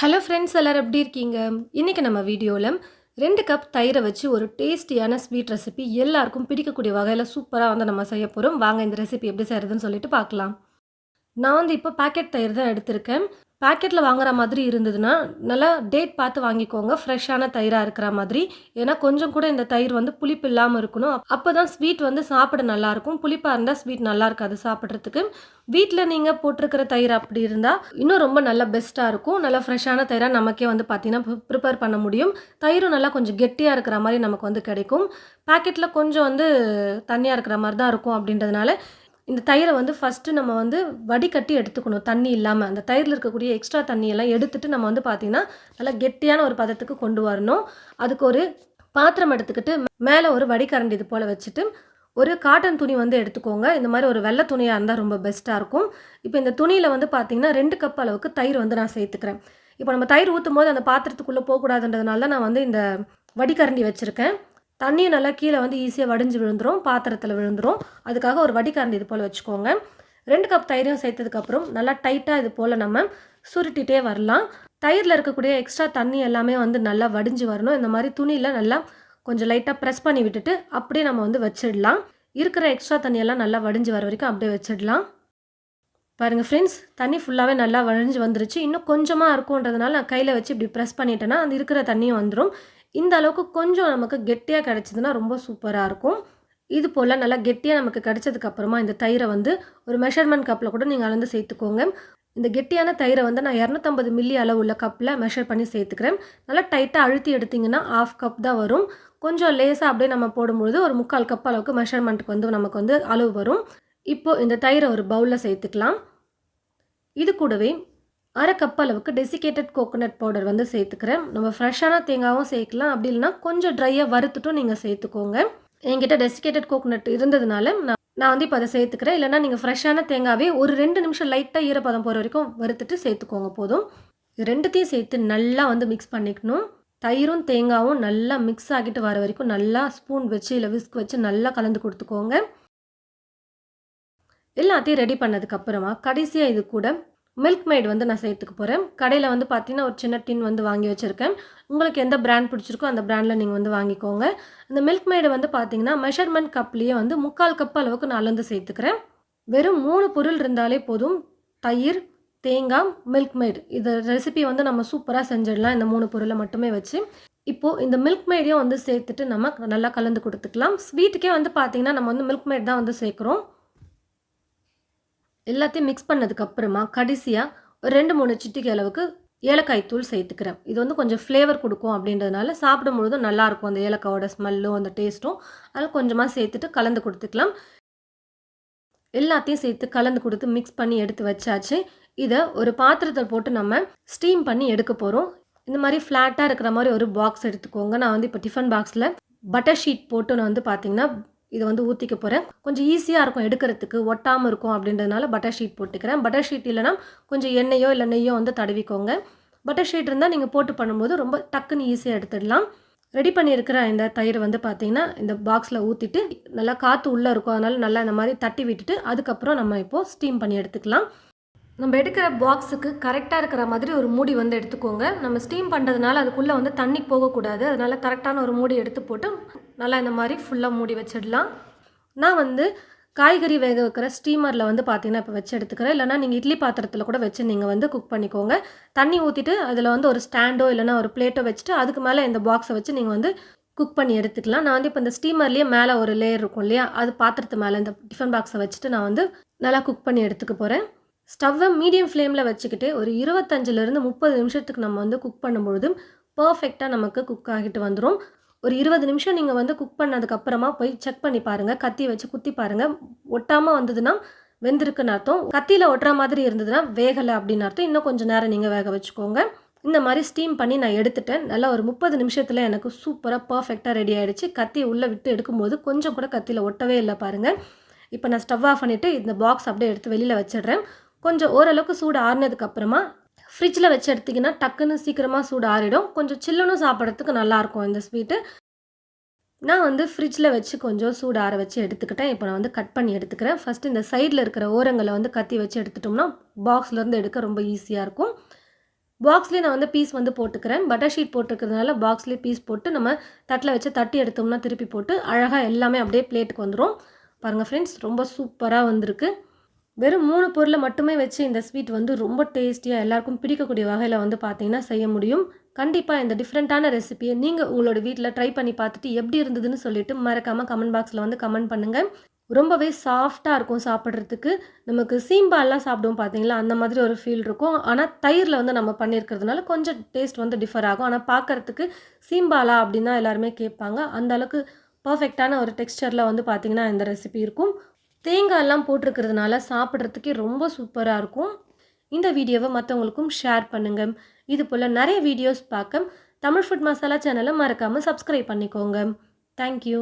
Hello friends எல்லோரும் எப்படி இருக்கீங்க? இன்றைக்கி நம்ம வீடியோவில் ரெண்டு கப் தயிரை வச்சு ஒரு டேஸ்டியான ஸ்வீட் ரெசிபி எல்லாருக்கும் பிடிக்கக்கூடிய வகையில் சூப்பராக வந்து நம்ம செய்ய போகிறோம் வாங்க இந்த ரெசிபி எப்படி செய்கிறதுன்னு சொல்லிட்டு பார்க்கலாம். நான் வந்து இப்போ பாக்கெட் தயிர் தான் எடுத்திருக்கேன். பாக்கெட்டில் வாங்குற மாதிரி இருந்ததுன்னா நல்லா டேட் பார்த்து வாங்கிக்கோங்க. ஃப்ரெஷ்ஷான தயிராக இருக்கிற மாதிரி. ஏன்னா கொஞ்சம் கூட இந்த தயிர் வந்து புளிப்பு இல்லாமல் இருக்கணும். அப்போ தான் ஸ்வீட் வந்து சாப்பிட நல்லாயிருக்கும் புளிப்பாக இருந்தால் ஸ்வீட் நல்லா இருக்காது சாப்பிட்றதுக்கு. வீட்டில் நீங்கள் போட்டிருக்கிற தயிர் அப்படி இருந்தால் இன்னும் ரொம்ப நல்லா பெஸ்ட்டாக இருக்கும். நல்லா ஃப்ரெஷ்ஷான தயிராக நமக்கே வந்து பார்த்திங்கன்னா ப்ரிப்பேர் பண்ண முடியும். தயிரும் நல்லா கொஞ்சம் கெட்டியாக இருக்கிற மாதிரி நமக்கு வந்து கிடைக்கும். பாக்கெட்டில் கொஞ்சம் வந்து தண்ணியாக இருக்கிற மாதிரி தான் இருக்கும் அப்படின்றதுனால இந்த தயிரை வந்து ஃபஸ்ட்டு நம்ம வந்து வடிகட்டி எடுத்துக்கணும் தண்ணி இல்லாமல் அந்த தயிரில் இருக்கக்கூடிய எக்ஸ்ட்ரா தண்ணியெல்லாம் எடுத்துட்டு நம்ம வந்து பார்த்திங்கன்னா நல்லா கெட்டியான ஒரு பதத்துக்கு கொண்டு வரணும். அதுக்கு ஒரு பாத்திரம் எடுத்துக்கிட்டு மேலே ஒரு வடிகரண்டி இது போல் வச்சுட்டு ஒரு காட்டன் துணி வந்து எடுத்துக்கோங்க. இந்த மாதிரி ஒரு வெள்ளை துணியாக இருந்தால் ரொம்ப பெஸ்ட்டாக இருக்கும். இப்போ இந்த துணியில் வந்து பார்த்திங்கன்னா ரெண்டு கப் அளவுக்கு தயிர் வந்து நான் சேர்த்துக்கிறேன். இப்போ நம்ம தயிர் ஊற்றும் போது அந்த பாத்திரத்துக்குள்ளே போகக்கூடாதுன்றதுனால தான் நான் வந்து இந்த வடிகரண்டி வச்சுருக்கேன். தண்ணியும் நல்லா கீழே வந்து ஈஸியாக வடிஞ்சு விழுந்துடும் பாத்திரத்தில் விழுந்துடும் அதுக்காக ஒரு வடிகரண்டி இது போல் வச்சுக்கோங்க. ரெண்டு கப் தயிரையும் சேர்த்ததுக்கப்புறம் நல்லா டைட்டாக இது போல் நம்ம சுருட்டிகிட்டே வரலாம். தயிரில் இருக்கக்கூடிய எக்ஸ்ட்ரா தண்ணி எல்லாமே வந்து நல்லா வடிஞ்சு வரணும். இந்த மாதிரி துணியில் நல்லா கொஞ்சம் லைட்டாக ப்ரெஸ் பண்ணி விட்டுட்டு அப்படியே நம்ம வந்து வச்சிடலாம். இருக்கிற எக்ஸ்ட்ரா தண்ணியெல்லாம் நல்லா வடிஞ்சு வர வரைக்கும் அப்படியே வச்சிடலாம். பாருங்கள் ஃப்ரெண்ட்ஸ் தண்ணி ஃபுல்லாகவே நல்லா வழிஞ்சு வந்துருச்சு. இன்னும் கொஞ்சமாக இருக்கும்ன்றதுனால நான் கையில் வச்சு இப்படி ப்ரெஸ் பண்ணிட்டேன்னா அந்த இருக்கிற தண்ணியும் வந்துடும் இந்த அளவுக்கு கொஞ்சம் நமக்கு கெட்டியாக கிடச்சிதுன்னா ரொம்ப சூப்பராக இருக்கும். இது போல் நல்லா கெட்டியாக நமக்கு கிடச்சதுக்கப்புறமா இந்த தயிரை வந்து ஒரு மெஷர்மெண்ட் கப்பில் கூட நீங்கள் அளந்து சேர்த்துக்கோங்க. இந்த கெட்டியான தயிரை வந்து நான் இரநூத்தம்பது மில்லி அளவு உள்ள கப்பில் மெஷர் பண்ணி சேர்த்துக்கிறேன். நல்லா டைட்டாக அழுத்தி எடுத்திங்கன்னா ஆஃப் கப் தான் வரும். கொஞ்சம் லேசாக அப்படியே நம்ம போடும்பொழுது ஒரு முக்கால் கப் அளவுக்கு மெஷர்மெண்ட்டுக்கு வந்து நமக்கு வந்து அளவு வரும். இப்போது இந்த தயிரை ஒரு பவுலில் சேர்த்துக்கலாம். இது கூடவே அரை கப் அளவுக்கு டெசிகேட்டட் கோகோனட் பவுடர் வந்து சேர்த்துக்கிறேன். நம்ம ஃப்ரெஷ்ஷான தேங்காவும் சேர்க்கலாம். அப்படி இல்லைனா கொஞ்சம் ட்ரையாக வறுத்துட்டும் நீங்கள் சேர்த்துக்கோங்க. என்கிட்ட டெசிகேட்டட் கோகோனட் இருந்ததுனால நான் நான் வந்து இப்போ அதை சேர்த்துக்கிறேன். இல்லைனா நீங்கள் ஃப்ரெஷ்ஷான தேங்காவே ஒரு ரெண்டு நிமிஷம் லைட்டாக ஈரப்பதம் போகிற வரைக்கும் வறுத்துட்டு சேர்த்துக்கோங்க போதும். ரெண்டுத்தையும் சேர்த்து நல்லா வந்து மிக்ஸ் பண்ணிக்கணும். தயிரும் தேங்காவும் நல்லா மிக்ஸ் ஆகிட்டு வர வரைக்கும் நல்லா ஸ்பூன் வச்சு இல்லை விஸ்க் வச்சு நல்லா கலந்து கொடுத்துக்கோங்க. எல்லாத்தையும் ரெடி பண்ணதுக்கப்புறமா கடைசியாக இது கூட மில்க் மெய்டு வந்து நான் சேர்த்துக்க போகிறேன் கடையில் வந்து பார்த்தீங்கன்னா ஒரு சின்ன டின் வந்து வாங்கி வச்சுருக்கேன். உங்களுக்கு எந்த பிராண்ட் பிடிச்சிருக்கோ அந்த பிராண்டில் நீங்கள் வந்து வாங்கிக்கோங்க. இந்த மில்க் மெய்டை வந்து பார்த்தீங்கன்னா மெஷர்மெண்ட் கப்லேயே வந்து முக்கால் கப் அளவுக்கு நான் அளந்து சேர்த்துக்கிறேன். வெறும் மூணு பொருள் இருந்தாலே போதும். தயிர் தேங்காய் மில்க் மெய்டு இது ரெசிபி வந்து நம்ம சூப்பராக செஞ்சிடலாம் இந்த மூணு பொருளை மட்டுமே வச்சு. இப்போது இந்த மில்க் மெய்டையும் வந்து சேர்த்துட்டு நம்ம நல்லா கலந்து கொடுத்துக்கலாம். ஸ்வீட்டுக்கே வந்து பார்த்திங்கன்னா நம்ம வந்து மில்க் மெய்ட் தான் வந்து சேர்க்குறோம். எல்லாத்தையும் மிக்ஸ் பண்ணதுக்கப்புறமா கடைசியாக ஒரு ரெண்டு மூணு சிட்டிக்கு அளவுக்கு ஏலக்காய் தூள் சேர்த்துக்கிறேன். இது வந்து கொஞ்சம் ஃப்ளேவர் கொடுக்கும் அப்படின்றதுனால சாப்பிடும் பொழுதும் நல்லாயிருக்கும். அந்த ஏலக்காயோட ஸ்மெல்லும் அந்த டேஸ்ட்டும் அதில் கொஞ்சமாக சேர்த்துட்டு கலந்து கொடுத்துக்கலாம். எல்லாத்தையும் சேர்த்து கலந்து கொடுத்து மிக்ஸ் பண்ணி எடுத்து வச்சாச்சு. இதை ஒரு பாத்திரத்தில் போட்டு நம்ம ஸ்டீம் பண்ணி எடுக்க போகிறோம் இந்த மாதிரி ஃப்ளாட்டாக இருக்கிற மாதிரி ஒரு பாக்ஸ் எடுத்துக்கோங்க. நான் வந்து இப்போ டிஃபன் பாக்ஸில் பட்டர் ஷீட் போட்டு நான் வந்து பார்த்திங்கன்னா இதை வந்து ஊற்றிக்க போகிறேன் கொஞ்சம் ஈஸியாக இருக்கும் எடுக்கிறதுக்கு. ஒட்டாமல் இருக்கும் அப்படின்றதுனால பட்டர் ஷீட் போட்டுக்கிறேன். பட்டர் ஷீட் இல்லைனா கொஞ்சம் எண்ணெயோ இல்லை நெய்யோ வந்து தடவிக்கோங்க. பட்டர் ஷீட் இருந்தால் நீங்கள் போட்டு பண்ணும்போது ரொம்ப டக்குன்னு ஈஸியாக எடுத்துடலாம். ரெடி பண்ணியிருக்கிற இந்த தயிர் வந்து பார்த்தீங்கன்னா இந்த பாக்ஸில் ஊற்றிட்டு நல்லா காற்று உள்ளே இருக்கும். அதனால் நல்லா இந்த மாதிரி தட்டி விட்டுட்டு அதுக்கப்புறம் நம்ம இப்போது ஸ்டீம் பண்ணி எடுத்துக்கலாம். நம்ம எடுக்கிற பாக்ஸுக்கு கரெக்டாக இருக்கிற மாதிரி ஒரு மூடி வந்து எடுத்துக்கோங்க. நம்ம ஸ்டீம் பண்ணுறதுனால அதுக்குள்ளே வந்து தண்ணி போகக்கூடாது. அதனால் கரெக்டான ஒரு மூடி எடுத்து போட்டு நல்லா இந்த மாதிரி ஃபுல்லாக மூடி வச்சிடலாம். நான் வந்து காய்கறி வேக வைக்கிற ஸ்டீமரில் வந்து பார்த்தீங்கன்னா இப்போ வச்சு எடுத்துக்கிறேன். இல்லைனா நீங்கள் இட்லி பாத்திரத்தில் கூட வச்சு நீங்கள் வந்து குக் பண்ணிக்கோங்க. தண்ணி ஊற்றிட்டு அதில் வந்து ஒரு ஸ்டாண்டோ இல்லைனா ஒரு பிளேட்டோ வச்சுட்டு அதுக்கு மேலே இந்த பாக்ஸை வச்சு நீங்கள் வந்து குக் பண்ணி எடுத்துக்கலாம். நான் வந்து இப்போ இந்த ஸ்டீமர்லேயே மேலே ஒரு லேயர் இருக்கும் இல்லையா? அது பாத்திரத்து மேலே இந்த டிஃபன் பாக்ஸை வச்சுட்டு நான் வந்து நல்லா குக் பண்ணி எடுத்துக்க போகிறேன் ஸ்டவ்வை மீடியம் ஃப்ளேமில் வச்சுக்கிட்டு ஒரு இருபத்தஞ்சிலேருந்து முப்பது நிமிஷத்துக்கு நம்ம வந்து குக் பண்ணும்பொழுது பர்ஃபெக்டாக நமக்கு குக் ஆகிட்டு வந்துடும் ஒரு இருபது நிமிஷம் நீங்கள் வந்து குக் பண்ணதுக்கப்புறமா போய் செக் பண்ணி பாருங்கள் கத்தி வச்சு குத்தி பாருங்கள் ஒட்டாமல் வந்ததுன்னா வெந்திருக்குன்னு அர்த்தம். கத்தியில் ஒட்டுற மாதிரி இருந்ததுன்னா வேகலை அப்படின்னு அர்த்தம். இன்னும் கொஞ்சம் நேரம் நீங்கள் வேக வச்சுக்கோங்க. இந்த மாதிரி ஸ்டீம் பண்ணி நான் எடுத்துட்டேன். நல்லா ஒரு முப்பது நிமிஷத்தில் எனக்கு சூப்பராக பர்ஃபெக்டாக ரெடி ஆகிடுச்சு கத்தியை உள்ளே விட்டு எடுக்கும்போது கொஞ்சம் கூட கத்தியில் ஒட்டவே இல்லை பாருங்கள் இப்போ நான் ஸ்டவ் ஆஃப் பண்ணிவிட்டு இந்த பாக்ஸ் அப்படியே எடுத்து வெளியில் வச்சிடுறேன். கொஞ்சம் ஓரளவுக்கு சூடு ஆறினதுக்கப்புறமா ஃப்ரிட்ஜில் வச்சு எடுத்திங்கன்னா டக்குன்னு சீக்கிரமாக சூடு ஆறிடும். கொஞ்சம் சில்லுன்னு சாப்பிட்றதுக்கு நல்லாயிருக்கும் இந்த ஸ்வீட்டு நான் வந்து ஃப்ரிட்ஜில் வச்சு கொஞ்சம் சூடு ஆற வச்சு எடுத்துக்கிட்டேன். இப்போ நான் வந்து கட் பண்ணி எடுத்துக்கிறேன். ஃபஸ்ட்டு இந்த சைடில் இருக்கிற ஓரங்களை வந்து கத்தி வச்சு எடுத்துட்டோம்னா பாக்ஸ்லேருந்து எடுக்க ரொம்ப ஈஸியாக இருக்கும். பாக்ஸ்லேயே நான் வந்து பீஸ் வந்து போட்டுக்கிறேன். பட்டர் ஷீட் போட்டுருக்கிறதுனால பாக்ஸ்லேயே பீஸ் போட்டு நம்ம தட்டில் வச்சு தட்டி எடுத்தோம்னா திருப்பி போட்டு அழகாக எல்லாமே அப்படியே பிளேட்டுக்கு வந்துடும் பாருங்கள் ஃப்ரெண்ட்ஸ் ரொம்ப சூப்பராக வந்திருக்கு. வெறும் மூணு பொருளை மட்டுமே வச்சு இந்த ஸ்வீட் வந்து ரொம்ப டேஸ்டியாக எல்லாருக்கும் பிடிக்கக்கூடிய வகையில் வந்து பார்த்தீங்கன்னா செய்ய முடியும். கண்டிப்பாக இந்த டிஃப்ரெண்ட்டான ரெசிபியை நீங்கள் உங்களோட வீட்டில் ட்ரை பண்ணி பார்த்துட்டு எப்படி இருந்ததுன்னு சொல்லிட்டு மறக்காமல் கமெண்ட் பாக்ஸில் வந்து கமெண்ட் பண்ணுங்கள் ரொம்பவே சாஃப்டாக இருக்கும் சாப்பிட்றதுக்கு. நமக்கு சீம்பால்லாம் சாப்பிடுவோம் பார்த்தீங்களா அந்த மாதிரி ஒரு ஃபீல் இருக்கும். ஆனால் தயிரில் வந்து நம்ம பண்ணியிருக்கிறதுனால கொஞ்சம் டேஸ்ட் வந்து டிஃபர் ஆகும். ஆனால் பார்க்குறதுக்கு சீம்பாலா அப்படின்னு தான் எல்லாருமே கேட்பாங்க. அந்த அளவுக்கு பர்ஃபெக்டான ஒரு டெக்ஸ்டரில் வந்து பார்த்திங்கன்னா இந்த ரெசிபி இருக்கும். தேங்காயெல்லாம் போட்டிருக்கிறதுனால சாப்பிட்றதுக்கே ரொம்ப சூப்பராக இருக்கும். இந்த வீடியோவை மற்றவங்களுக்கும் ஷேர் பண்ணுங்கள் இது போல் நிறைய வீடியோஸ் பார்க்க தமிழ் ஃபுட் மசாலா சேனலை மறக்காமல் சப்ஸ்கிரைப் பண்ணிக்கோங்க. தேங்க்யூ